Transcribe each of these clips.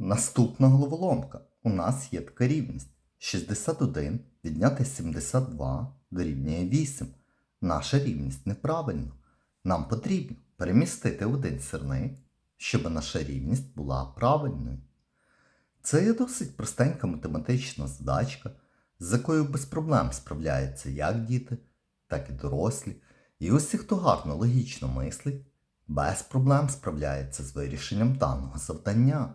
Наступна головоломка. У нас є така рівність. 61 відняти 72 дорівнює 8. Наша рівність неправильна. Нам потрібно перемістити один сирник, щоб наша рівність була правильною. Це є досить простенька математична задачка, з якою без проблем справляються як діти, так і дорослі. І усі, хто гарно логічно мислить, без проблем справляється з вирішенням даного завдання.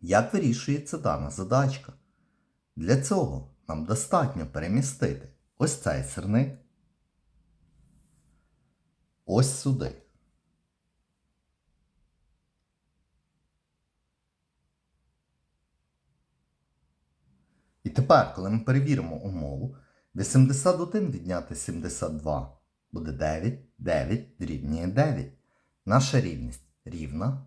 Як вирішується дана задачка? Для цього нам достатньо перемістити ось цей сирник ось сюди. І тепер, коли ми перевіримо умову, 81 відняти 72 буде 9, 9 дорівнює 9. Наша рівність рівна,